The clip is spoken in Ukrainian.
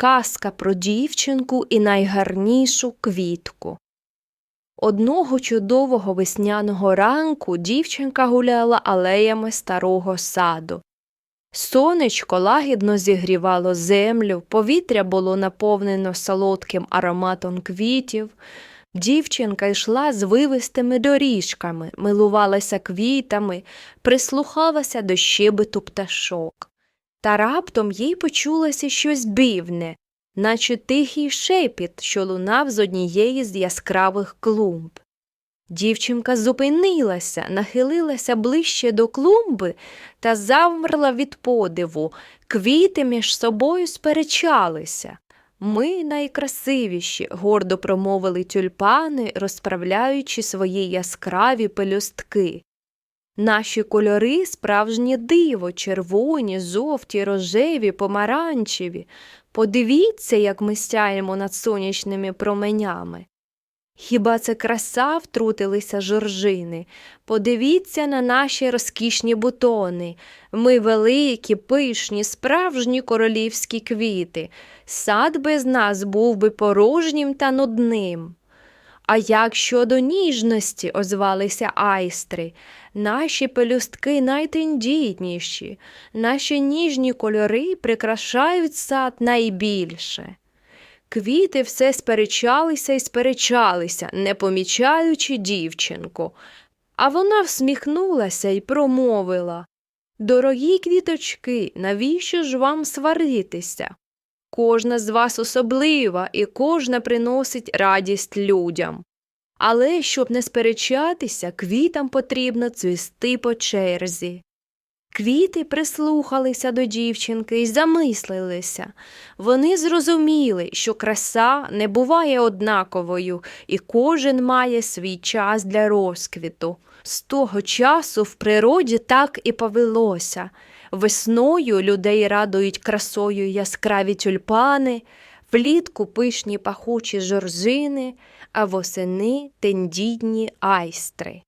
Казка про дівчинку і найгарнішу квітку. Одного чудового весняного ранку дівчинка гуляла алеями старого саду. Сонечко лагідно зігрівало землю, повітря було наповнено солодким ароматом квітів. Дівчинка йшла з вивистими доріжками, милувалася квітами, прислухалася до щебету пташок. Та раптом їй почулося щось дивне, наче тихий шепіт, що лунав з однієї з яскравих клумб. Дівчинка зупинилася, нахилилася ближче до клумби та завмерла від подиву. Квіти між собою сперечалися. Ми найкрасивіші, гордо промовили тюльпани, розправляючи свої яскраві пелюстки. Наші кольори справжнє диво, червоні, жовті, рожеві, помаранчеві. Подивіться, як ми сяємо над сонячними променями. Хіба це краса втрутилися жоржини? Подивіться на наші розкішні бутони. Ми великі, пишні, справжні королівські квіти. Сад без нас був би порожнім та нудним. А як щодо ніжності, озвалися айстри, наші пелюстки найтендітніші, наші ніжні кольори прикрашають сад найбільше. Квіти все сперечалися і сперечалися, не помічаючи дівчинку. А вона всміхнулася і промовила Дорогі квіточки, навіщо ж вам сваритися? Кожна з вас особлива і кожна приносить радість людям. Але щоб не сперечатися, квітам потрібно цвісти по черзі. Квіти прислухалися до дівчинки і замислилися. Вони зрозуміли, що краса не буває однаковою, і кожен має свій час для розквіту. З того часу в природі так і повелося. Весною людей радують красою яскраві тюльпани, влітку пишні пахучі жоржини, а восени тендідні айстри.